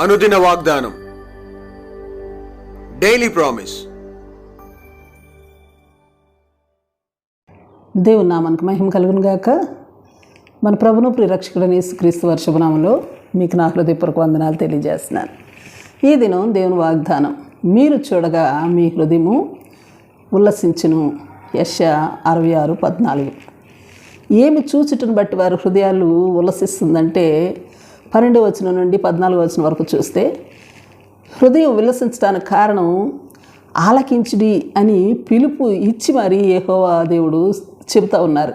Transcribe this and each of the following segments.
అనుదిన వాగ్దానం. Daily promise దేవుని నామానికి మహిమ కలుగును గాక. మన ప్రభును ప్రిరక్షకుడని క్రీస్తు వర్షభనామంలో మీకు నా హృదయపూర్వక వందనాలు తెలియజేస్తున్నాను. ఈ దినం దేవుని వాగ్దానం మీరు చూడగా మీ హృదయము ఉల్లసించును. యశ అరవై ఆరు పద్నాలుగు. ఏమి చూచుటను బట్టి వారి హృదయాలు ఉల్లసిస్తుందంటే పన్నెండు వచనం నుండి పద్నాలుగు వచనం వరకు చూస్తే హృదయం విలసించడానికి కారణం ఆలకించుడి అని పిలుపు ఇచ్చి మరీ ఏహోవా దేవుడు చెబుతూ ఉన్నారు.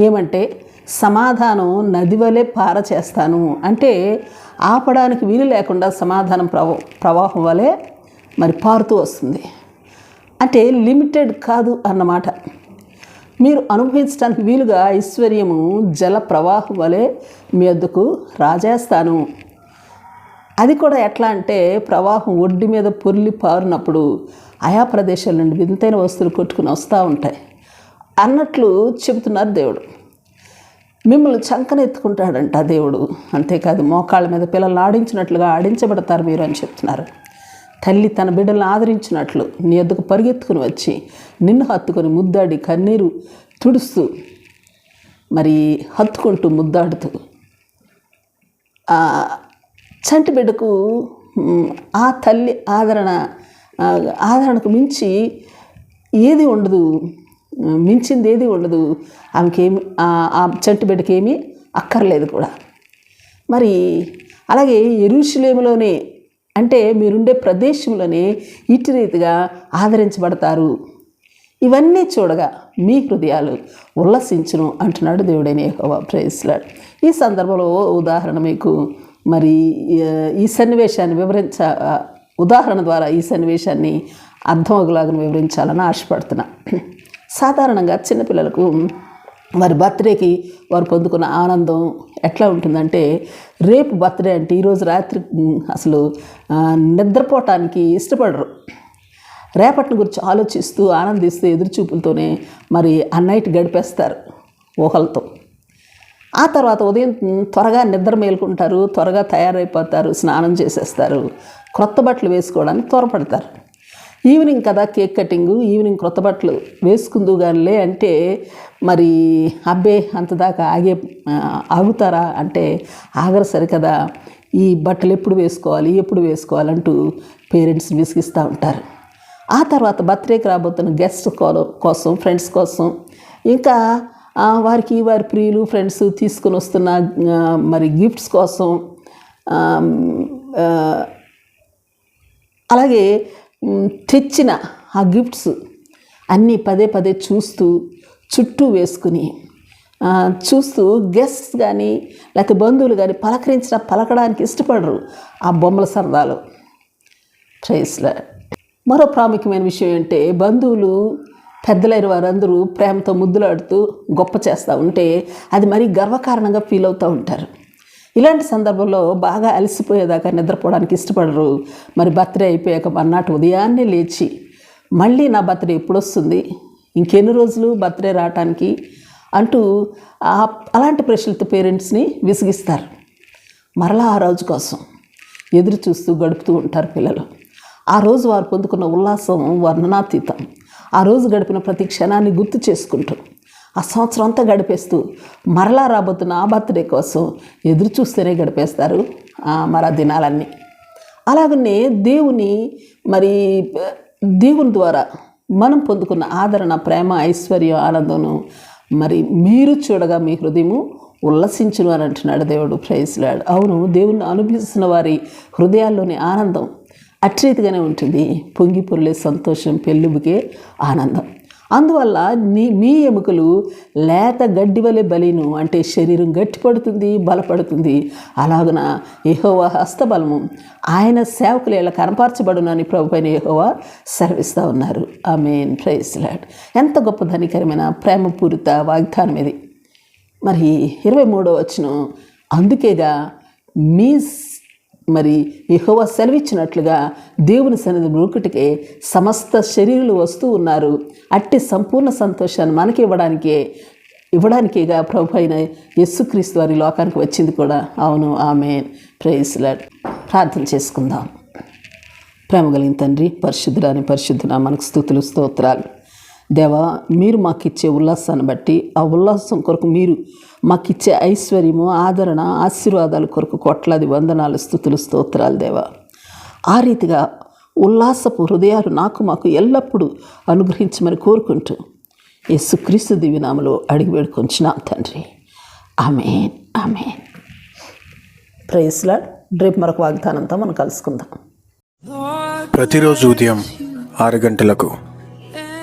ఏమంటే సమాధానం నది వలె పార చేస్తాను అంటే ఆపడానికి వీలు లేకుండా సమాధానం ప్రవ ప్రవాహం వలె మరి పారుతూ వస్తుంది. అంటే లిమిటెడ్ కాదు అన్నమాట. మీరు అనుభవించడానికి వీలుగా ఐశ్వర్యము జల ప్రవాహం వలె మీ వద్దకు రాజేస్తాను. అది కూడా ఎట్లా అంటే ప్రవాహం ఒడ్డు మీద పొర్లి పారినప్పుడు ఆయా ప్రదేశాల నుండి వింతైన వస్తువులు కొట్టుకుని వస్తూ ఉంటాయి. అన్నట్లు చెబుతున్నారు దేవుడు. మిమ్మల్ని చంకనెత్తుకుంటాడంట దేవుడు. అంతేకాదు మోకాళ్ళ మీద పిల్లల్ని ఆడించినట్లుగా ఆడించబడతారు మీరు అని చెప్తున్నారు. తల్లి తన బిడ్డలను ఆదరించినట్లు నీ ఎద్దకు పరిగెత్తుకుని వచ్చి నిన్ను హత్తుకొని ముద్దాడి కన్నీరు తుడుస్తూ మరి హత్తుకుంటూ ముద్దాడుతూ చంటి బిడ్డకు ఆ తల్లి ఆదరణ ఆదరణకు మించి ఏది ఉండదు మించింది ఏది ఉండదు. ఆమెకేమి ఆ- చంటి బిడ్డకేమీ అక్కర్లేదు కూడా. మరి అలాగే ఎరుషులేములోనే అంటే మీరుండే ప్రదేశంలోనే ఇటు రీతిగా ఆదరించబడతారు. ఇవన్నీ చూడగా మీ హృదయాలు ఉల్లసించును అంటున్నాడు దేవుడైన యెహోవా. ప్రేస్లాడ్ ఈ సందర్భంలో ఉదాహరణ మీకు. మరి ఈ సన్నివేశాన్ని వివరించ ఉదాహరణ ద్వారా ఈ సన్నివేశాన్ని అర్థమగులాగా వివరించాలని ఆశపడుతున్నా. సాధారణంగా చిన్నపిల్లలకు వారి బర్త్డేకి వారు పొందుకున్న ఆనందం ఎట్లా ఉంటుందంటే రేపు బర్త్డే అంటే ఈరోజు రాత్రి అసలు నిద్రపోవటానికి ఇష్టపడరు. రేపటిని గురించి ఆలోచిస్తూ ఆనందిస్తూ ఎదురుచూపులతోనే మరి ఆ నైట్ గడిపేస్తారు ఊహలతో. ఆ తర్వాత ఉదయం త్వరగా నిద్ర మేలుకుంటారు త్వరగా తయారైపోతారు స్నానం చేసేస్తారు క్రొత్త బట్టలు వేసుకోవడానికి త్వరపడతారు ఈవినింగ్ కదా కేక్ కటింగు ఈవినింగ్ క్రొత్త బట్టలు వేసుకుందుగానిలే అంటే మరి అబ్బే అంతదాకా ఆగే ఆగుతారా అంటే ఆగరు సరికదా. ఈ బట్టలు ఎప్పుడు వేసుకోవాలి ఎప్పుడు వేసుకోవాలంటూ పేరెంట్స్ విసిగిస్తూ ఉంటారు. ఆ తర్వాత బర్త్డేకి రాబోతున్న గెస్ట్ కోసం ఫ్రెండ్స్ కోసం ఇంకా వారికి వారి ప్రియులు ఫ్రెండ్స్ తీసుకొని వస్తున్న మరి గిఫ్ట్స్ కోసం అలాగే తెచ్చిన ఆ గిఫ్ట్స్ అన్నీ పదే పదే చూస్తూ చుట్టూ వేసుకుని చూస్తూ గెస్ట్స్ కానీ లేకపోతే బంధువులు కానీ పలకరించిన పలకడానికి ఇష్టపడరు ఆ బొమ్మల సరదాలు. ప్రైస్లా మరో ప్రాముఖ్యమైన విషయం ఏంటంటే బంధువులు పెద్దలైన వారందరూ ప్రేమతో ముద్దులాడుతూ గొప్ప చేస్తూ ఉంటే అది మరీ గర్వకారణంగా ఫీల్ అవుతూ ఉంటారు. ఇలాంటి సందర్భంలో బాగా అలసిపోయేదాకా నిద్రపోవడానికి ఇష్టపడరు. మరి బర్త్డే అయిపోయాక మర్నాటి ఉదయాన్నే లేచి మళ్ళీ నా బర్త్డే ఎప్పుడు వస్తుంది ఇంకెన్ని రోజులు బర్త్డే రావటానికి? అంటూ అలాంటి ప్రశ్నలతో పేరెంట్స్ని విసిగిస్తారు. మరలా ఆ రోజు కోసం ఎదురు చూస్తూ గడుపుతూ ఉంటారు పిల్లలు. ఆ రోజు వారు పొందుకున్న ఉల్లాసం వర్ణనాతీతం. ఆ రోజు గడిపిన ప్రతి క్షణాన్ని గుర్తు చేసుకుంటూ ఆ సంవత్సరం అంతా గడిపేస్తూ మరలా రాబోతున్న ఆ బర్త్డే కోసం ఎదురు చూస్తేనే గడిపేస్తారు. ఆ మరి ఆ దినాలన్నీ. అలాగనే దేవుని మరి దేవుని ద్వారా మనం పొందుకున్న ఆదరణ ప్రేమ ఐశ్వర్యం ఆనందమును మరి మీరు చూడగా మీ హృదయము ఉల్లసించును అని అంటున్నాడు దేవుడు. ప్రైజ్లాడు అవును దేవుణ్ణి అనుభవిస్తున్న వారి హృదయాల్లోని ఆనందం అట్రీతిగానే ఉంటుంది. పొంగి పొర్లే సంతోషం పెళ్ళుబుకే ఆనందం. అందువల్ల నీ మీ ఎముకలు లేత గడ్డి వలె బలిను అంటే శరీరం గట్టిపడుతుంది బలపడుతుంది. అలాగున యెహోవా హస్తబలము ఆయన సేవకులు ఇలా కనపరచబడునని ప్రభు పైన యెహోవా సెలవిస్తూ ఉన్నారు. ఆ మెయిన్ ప్రైజ్ లాడ్. ఎంత గొప్ప ధనికరమైన ప్రేమపూరిత వాగ్దానం ఇది. మరి ఇరవై మూడో వచ్చిన అందుకేగా మీస్ మరి యెహోవా సెలవిచ్చినట్లుగా దేవుని సన్నిధి నూకుటికే సమస్త శరీరులు వస్తూ ఉన్నారు. అట్టి సంపూర్ణ సంతోషాన్ని మనకి ఇవ్వడానికే ఇవ్వడానికిగా ప్రభు అయిన యస్సుక్రీస్తు వారి లోకానికి వచ్చింది కూడా. అవును ఆమె ప్రేయస్లాడ్ ప్రార్థన చేసుకుందాం. ప్రేమ కలిగిన తండ్రి పరిశుద్ధురాని పరిశుద్ధున మనకు స్థుతులు స్తోత్రాలు. దేవా మీరు మాకు ఇచ్చే ఉల్లాసాన్ని బట్టి ఆ ఉల్లాసం కొరకు మీరు మాకు ఇచ్చే ఐశ్వర్యము ఆదరణ ఆశీర్వాదాల కొరకు కోట్లాది వందనాలు స్థుతులు స్తోత్రాలు దేవా. ఆ రీతిగా ఉల్లాసపు హృదయాలు నాకు మాకు ఎల్లప్పుడూ అనుగ్రహించమని కోరుకుంటూ యేసుక్రీస్తు దివినామలో అడిగి వేడుకొంచున్నాం తండ్రి. Amen amen. ప్రైస్లా రేపు మరొక వాగ్దానంతో మనం కలుసుకుందాం. ప్రతిరోజు ఉదయం ఆరు గంటలకు